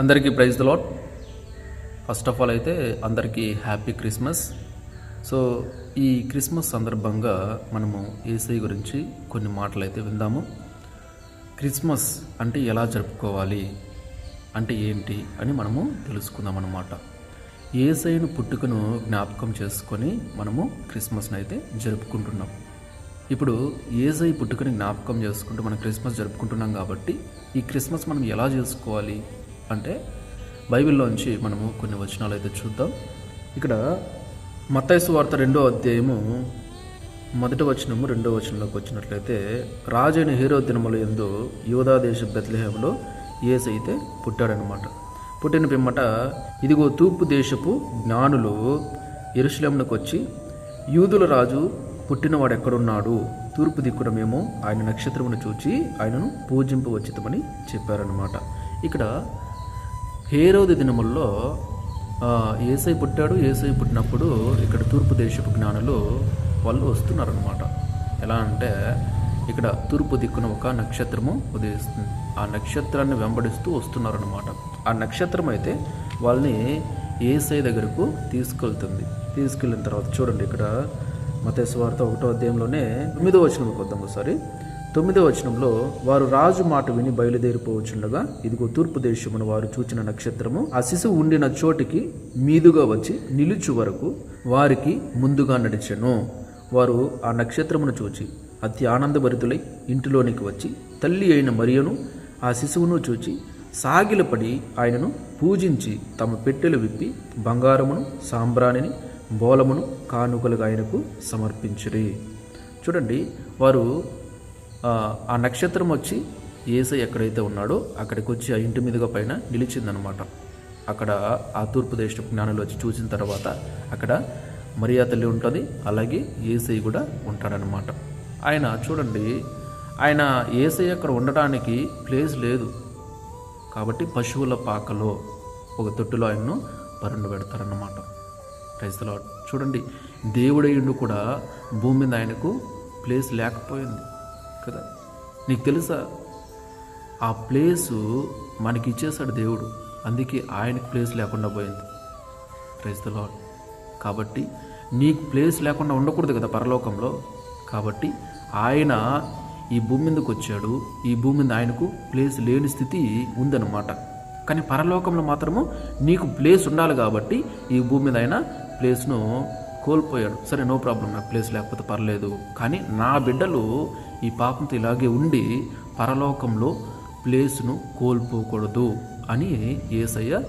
అందరికీ praise the Lord first of all అయితే అందరికీ హ్యాపీ క్రిస్మస్. సో ఈ క్రిస్మస్ సందర్భంగా మనము ఏసై గురించి కొన్ని మాటలు అయితే విందాము. క్రిస్మస్ అంటే ఎలా జరుపుకోవాలి అంటే ఏంటి అని మనము తెలుసుకుందాం అన్నమాట. ఏసైను పుట్టుకను జ్ఞాపకం చేసుకొని మనము క్రిస్మస్ని అయితే జరుపుకుంటున్నాం. ఇప్పుడు ఏసై పుట్టుకని జ్ఞాపకం చేసుకుంటూ మనం క్రిస్మస్ జరుపుకుంటున్నాం కాబట్టి ఈ క్రిస్మస్ మనం ఎలా చేసుకోవాలి అంటే బైబిల్లోంచి మనము కొన్ని వచనాలు అయితే చూద్దాం. ఇక్కడ మత్తైసు వార్త రెండో అధ్యాయము మొదటి వచనము రెండో వచనంలోకి వచ్చినట్లయితే రాజైన హీరో దినముల ఎందు యోధా దేశ బెత్లహేములో ఏసు అయితే పుట్టాడనమాట పుట్టిన పిమ్మట ఇదిగో తూర్పు దేశపు జ్ఞానులు ఎరుశలేమునకు వచ్చి యూదుల రాజు పుట్టినవాడు ఎక్కడున్నాడు? తూర్పు దిక్కున మేము ఆయన నక్షత్రమును చూచి ఆయనను పూజింపవచ్చితమని చెప్పారనమాట ఇక్కడ హేరోది దినముల్లో ఏసై పుట్టాడు ఏసై పుట్టినప్పుడు ఇక్కడ తూర్పు దేశపు జ్ఞానులు వాళ్ళు వస్తున్నారనమాట ఎలా అంటే ఇక్కడ తూర్పు దిక్కున ఒక నక్షత్రము ఉదయిస్తుంది. ఆ నక్షత్రాన్ని వెంబడిస్తూ వస్తున్నారనమాట ఆ నక్షత్రం అయితే వాళ్ళని ఏసై దగ్గరకు తీసుకెళ్తుంది. తీసుకెళ్ళిన తర్వాత చూడండి ఇక్కడ మతేశ్వార్త ఒకటో అధ్యాయంలోనే తొమ్మిదో వచనంకి వద్దాం ఒకసారి. తొమ్మిదో వచనంలో వారు రాజు మాట విని బయలుదేరిపోవచ్చుండగా ఇదిగో తూర్పు దేశమును వారు చూచిన నక్షత్రము ఆ శిశువు ఉండిన చోటికి మీదుగా వచ్చి నిలుచు వరకు వారికి ముందుగా నడిచెను. వారు ఆ నక్షత్రమును చూచి అతి ఆనందభరితులై ఇంటిలోనికి వచ్చి తల్లి అయిన మరియను ఆ శిశువును చూచి సాగిలపడి ఆయనను పూజించి తమ పెట్టెలు విప్పి బంగారమును సాంబ్రాణిని బోలమును కానుకలుగా ఆయనకు సమర్పించిరి. చూడండి వారు ఆ, నక్షత్రం వచ్చి ఏసై ఎక్కడైతే ఉన్నాడో అక్కడికి వచ్చి ఆ ఇంటి మీదుగా పైన నిలిచిందనమాట. అక్కడ ఆ తూర్పు దేశ జ్ఞానులు వచ్చి చూసిన తర్వాత అక్కడ మరియా తల్లి ఉంటుంది అలాగే ఏసై కూడా ఉంటాడనమాట. ఆయన చూడండి ఆయన ఏసై అక్కడ ఉండడానికి ప్లేస్ లేదు. కాబట్టి పశువుల పాకలో ఒక తొట్టులో ఆయన్ను పరుండు పెడతారన్నమాట. క్రైస్తలో చూడండి దేవుడయుడు కూడా భూమి మీద ఆయనకు ప్లేస్ లేకపోయింది. కదా? నీకు తెలుసా? ఆ ప్లేసు మనకి ఇచ్చేశాడు దేవుడు. అందుకే ఆయనకి ప్లేస్ లేకుండా పోయింది. క్రైస్తలో కాబట్టి నీకు ప్లేస్ లేకుండా ఉండకూడదు కదా పరలోకంలో? కాబట్టి ఆయన ఈ భూమి మీదకి వచ్చాడు. ఈ భూమి మీద ఆయనకు ప్లేస్ లేని స్థితి ఉందన్నమాట. కానీ పరలోకంలో మాత్రము నీకు ప్లేస్ ఉండాలి కాబట్టి ఈ భూమి మీద ఆయన ప్లేస్ను కోల్పోయాడు. సరే నో ప్రాబ్లం. నాకు ప్లేస్ లేకపోతే పర్లేదు. కానీ నా బిడ్డలు ఈ పాపంతో ఇలాగే ఉండి పరలోకంలో ప్లేస్ను కోల్పోకూడదు అని ఏసయ్య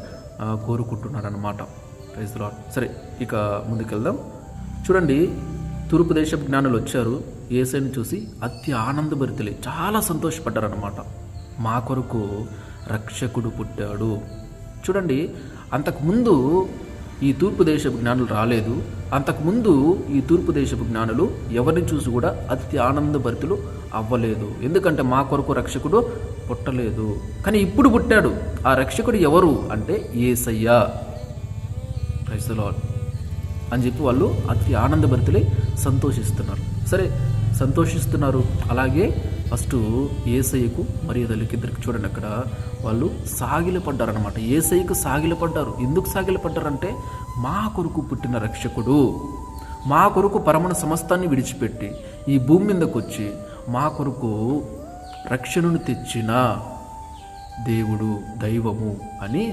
కోరుకుంటున్నాడనమాట ప్రైజ్ సరే ఇక ముందుకెళ్దాం. చూడండి తూర్పు దేశపు జ్ఞానులు వచ్చారు. ఏసైని చూసి అతి ఆనందభరితులే చాలా సంతోషపడ్డారనమాట మా కొరకు రక్షకుడు పుట్టాడు. చూడండి అంతకుముందు ఈ తూర్పు దేశపు జ్ఞానులు రాలేదు. అంతకుముందు ఈ తూర్పు దేశపు జ్ఞానులు ఎవరిని చూసి కూడా అతి ఆనందభరితులు అవ్వలేదు. ఎందుకంటే మా కొరకు రక్షకుడు పుట్టలేదు. కానీ ఇప్పుడు పుట్టాడు. ఆ రక్షకుడు ఎవరు అంటే ఏసయ్యా. ప్రైజ్ అని చెప్పి వాళ్ళు అతి ఆనందభరితులై సంతోషిస్తున్నారు. సరే సంతోషిస్తున్నారు. అలాగే ఫస్ట్ ఏసయ్యకు మరియు తల్లికిద్దరికి చూడండి అక్కడ వాళ్ళు సాగిలపడ్డారనమాట ఏసయ్యకు సాగిలపడ్డారు. ఎందుకు సాగిలపడ్డారంటే మా కొరకు పుట్టిన రక్షకుడు మా కొరకు పరమణ సమస్తాన్ని విడిచిపెట్టి ఈ భూమి మీదకి వచ్చి మా కొరకు రక్షణను తెచ్చిన దేవుడు దైవము అని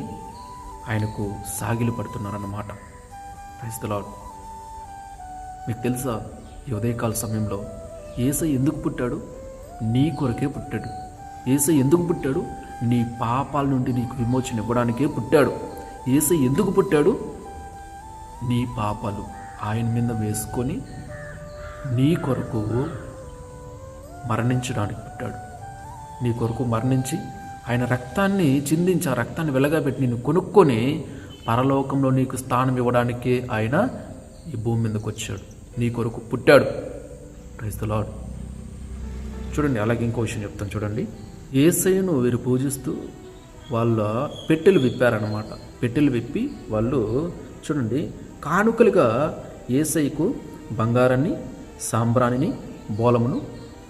ఆయనకు సాగిలు పడుతున్నారన్నమాట క్రైస్తలాడ్ మీకు తెలుసా ఈ ఉదయకాల సమయంలో ఏసై ఎందుకు పుట్టాడు? నీ కొరకే పుట్టాడు. ఏసై ఎందుకు పుట్టాడు? నీ పాపాల నుండి నీకు విమోచన ఇవ్వడానికే పుట్టాడు. ఏసై ఎందుకు పుట్టాడు? నీ పాపాలు ఆయన మీద వేసుకొని నీ కొరకు మరణించడానికి పుట్టాడు. నీ కొరకు మరణించి ఆయన రక్తాన్ని చిందించి ఆ రక్తాన్ని వెలగబెట్టి నిన్ను కొనుక్కొని పరలోకంలో నీకు స్థానం ఇవ్వడానికే ఆయన ఈ భూమి మీదకి వచ్చాడు నీ కొరకు పుట్టాడు. క్రైస్తలాడు చూడండి అలాగే ఇంకో విషయం చెప్తాను చూడండి. ఏసయ్యను వీరు పూజిస్తూ వాళ్ళ పెట్టెలు విప్పారనమాట పెట్టెలు విప్పి వాళ్ళు చూడండి కానుకలుగా ఏసైకు బంగారాన్ని సాంబ్రాణిని బోలమును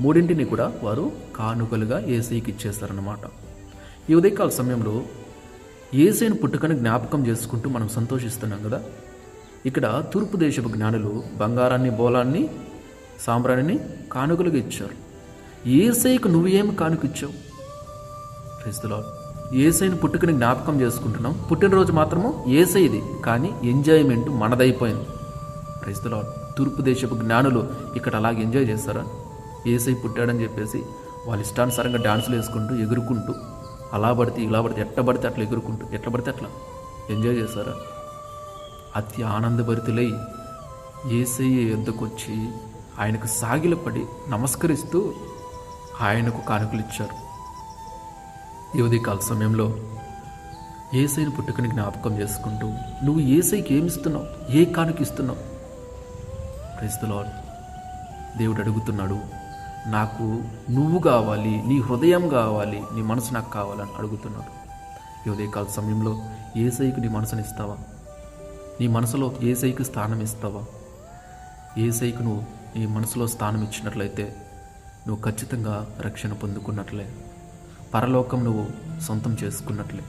మూడింటిని కూడా వారు కానుకలుగా ఏసైకి ఇచ్చేస్తారనమాట ఈ ఉదయకాల సమయంలో ఏసైను పుట్టుకని జ్ఞాపకం చేసుకుంటూ మనం సంతోషిస్తున్నాం కదా? ఇక్కడ తూర్పు దేశపు జ్ఞానులు బంగారాన్ని బోలాన్ని సాంబ్రాణిని కానుకలుగా ఇచ్చారు. ఏసైకు నువ్వు కానుక ఇచ్చావు క్రైస్తలో ఏసైని పుట్టుకని జ్ఞాపకం చేసుకుంటున్నాం. పుట్టినరోజు మాత్రము ఏసైది కానీ ఎంజాయ్మెంట్ మనదైపోయింది. క్రైస్తలో తూర్పు దేశపు జ్ఞానులు ఇక్కడ అలాగే ఎంజాయ్ చేస్తారా? ఏసై పుట్టాడని చెప్పేసి వాళ్ళ ఇష్టానుసారంగా డాన్సులు వేసుకుంటూ ఎగురుకుంటూ అలా పడితే ఇలా పడితే ఎట్ట పడితే అట్లా ఎగురుకుంటూ ఎట్లా పడితే అట్లా ఎంజాయ్ చేస్తారా? అతి ఆనందభరితులై ఏసై ఎద్దుకొచ్చి ఆయనకు సాగిలపడి నమస్కరిస్తూ ఆయనకు కానుకలు ఇచ్చారు. ఈ ఉదయకాల సమయంలో ఏసైని పుట్టుకని జ్ఞాపకం చేసుకుంటూ నువ్వు ఏసైకి ఏమి ఇస్తున్నావు ఏ కానుక ఇస్తున్నావు? క్రైస్తలో దేవుడు అడుగుతున్నాడు నాకు నువ్వు కావాలి నీ హృదయం కావాలి నీ మనసు నాకు కావాలని అడుగుతున్నాడు. ఈ ఉదయకాల సమయంలో ఏసైకి నీ మనసుని ఇస్తావా? నీ మనసులో ఏసైకి స్థానం ఇస్తావా? ఏసైకి నువ్వు నీ మనసులో స్థానం ఇచ్చినట్లయితే నువ్వు ఖచ్చితంగా రక్షణ పొందుకున్నట్లే. పరలోకం నువ్వు సొంతం చేసుకున్నట్లే.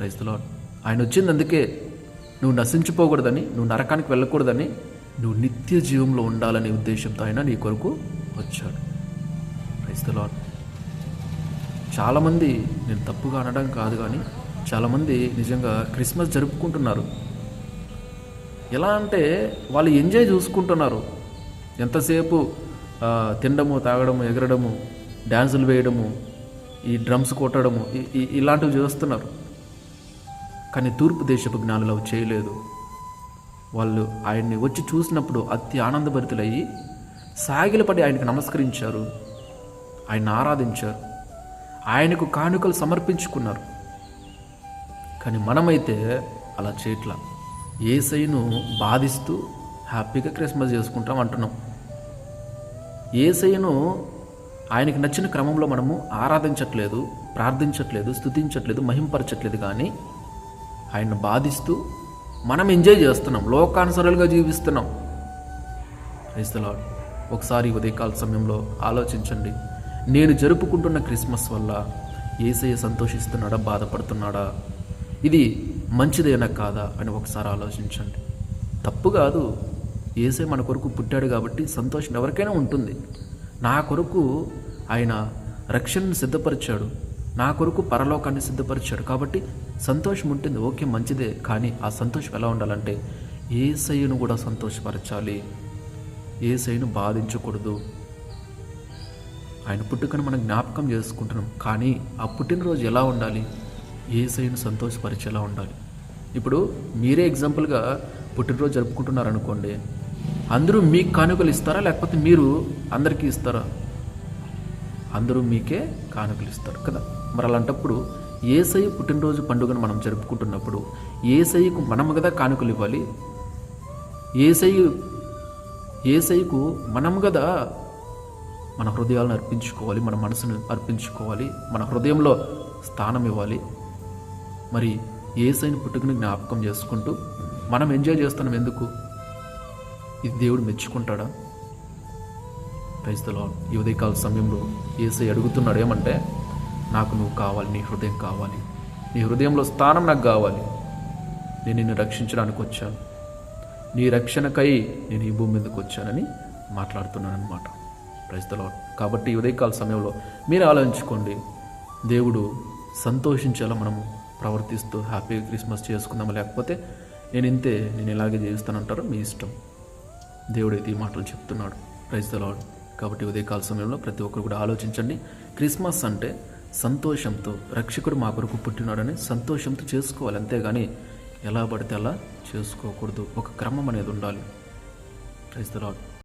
రైతులో ఆయన వచ్చింది అందుకే నువ్వు నశించిపోకూడదని నువ్వు నరకానికి వెళ్ళకూడదని నువ్వు నిత్య జీవంలో ఉండాలనే ఉద్దేశంతో ఆయన నీ కొరకు వచ్చాడు. రైతులో చాలామంది నేను తప్పుగా అనడం కాదు కానీ చాలామంది నిజంగా క్రిస్మస్ జరుపుకుంటున్నారు. ఎలా అంటే వాళ్ళు ఎంజాయ్ చూసుకుంటున్నారు. ఎంతసేపు తినడము తాగడము ఎగరడము డ్యాన్సులు వేయడము ఈ డ్రమ్స్ కొట్టడము ఇలాంటివి చేస్తున్నారు. కానీ తూర్పు దేశపు జ్ఞానులు అవి చేయలేదు. వాళ్ళు ఆయన్ని వచ్చి చూసినప్పుడు అతి ఆనందభరితులయ్యి సాగిలపడి ఆయనకు నమస్కరించారు. ఆయన ఆరాధించారు. ఆయనకు కానుకలు సమర్పించుకున్నారు. కానీ మనమైతే అలా చేయట్లా. ఏసైను బాధిస్తూ హ్యాపీగా క్రిస్మస్ చేసుకుంటాం అంటున్నాం. ఏసైను ఆయనకి నచ్చిన క్రమంలో మనము ఆరాధించట్లేదు ప్రార్థించట్లేదు స్తుతించట్లేదు మహింపరచట్లేదు కానీ ఆయన్ని బాధిస్తూ మనం ఎంజాయ్ చేస్తున్నాం లోకానుసరులుగా జీవిస్తున్నాం. క్రైస్తలాడ్ ఒకసారి ఉదయకాల సమయంలో ఆలోచించండి. నేను జరుపుకుంటున్న క్రిస్మస్ వల్ల ఏసయ్య సంతోషిస్తున్నాడా బాధపడుతున్నాడా? ఇది మంచిదేనా కాదా అని ఒకసారి ఆలోచించండి. తప్పు కాదు. ఏసే మన కొరకు పుట్టాడు కాబట్టి సంతోషం ఎవరికైనా ఉంటుంది. నా కొరకు ఆయన రక్షణను సిద్ధపరిచాడు. నా కొరకు పరలోకాన్ని సిద్ధపరిచాడు కాబట్టి సంతోషం ఉంటుంది. ఓకే మంచిదే కానీ ఆ సంతోషం ఎలా ఉండాలంటే ఏసయ్యను కూడా సంతోషపరచాలి. ఏసైను బాధించకూడదు. ఆయన పుట్టుకను మనం జ్ఞాపకం చేసుకుంటున్నాం. కానీ ఆ పుట్టినరోజు ఎలా ఉండాలి? ఏసైను సంతోషపరిచేలా ఉండాలి. ఇప్పుడు మీరే ఎగ్జాంపుల్గా పుట్టినరోజు జరుపుకుంటున్నారు అనుకోండి అందరూ మీకు కానుకలు ఇస్తారా? లేకపోతే మీరు అందరికీ ఇస్తారా? అందరూ మీకే కానుకలు ఇస్తారు కదా? మరి అలాంటప్పుడు ఏసై పుట్టినరోజు పండుగను మనం జరుపుకుంటున్నప్పుడు ఏసైకు మనం కదా కానుకలు ఇవ్వాలి? ఏసై ఏసైకు మనం కదా మన హృదయాలను అర్పించుకోవాలి మన మనసును అర్పించుకోవాలి మన హృదయంలో స్థానం ఇవ్వాలి. మరి ఏసైని పుట్టుకుని జ్ఞాపకం చేసుకుంటూ మనం ఎంజాయ్ చేస్తున్నాం ఎందుకు? ఇది దేవుడు మెచ్చుకుంటాడా? క్రైస్తలో ఈ ఉదయకాల సమయంలో ఏసై అడుగుతున్నాడు ఏమంటే నాకు నువ్వు కావాలి నీ హృదయం కావాలి. నీ హృదయంలో స్థానం నాకు కావాలి. నేను నిన్ను రక్షించడానికి వచ్చాను. నీ రక్షణకై నేను ఈ భూమి మీదకి వచ్చానని మాట్లాడుతున్నాను అనమాట క్రైస్తలో కాబట్టి ఈ ఉదయకాల సమయంలో మీరు ఆలోచించుకోండి. దేవుడు సంతోషించేలా మనము ప్రవర్తిస్తూ హ్యాపీగా క్రిస్మస్ చేసుకుందామా? లేకపోతే నేను ఇంతే నేను ఇలాగే జీవిస్తానంటారో? మీ ఇష్టం. దేవుడైతే ఈ మాటలు చెప్తున్నాడు. ప్రైజ్ ద లార్డ్ కాబట్టి ఉదయకాల సమయంలో ప్రతి ఒక్కరు కూడా ఆలోచించండి. క్రిస్మస్ అంటే సంతోషంతో రక్షకుడు మా కొరకు పుట్టినాడని సంతోషంతో చేసుకోవాలి. అంతేగాని ఎలా పడితే అలా చేసుకోకూడదు. ఒక క్రమం అనేది ఉండాలి. Praise the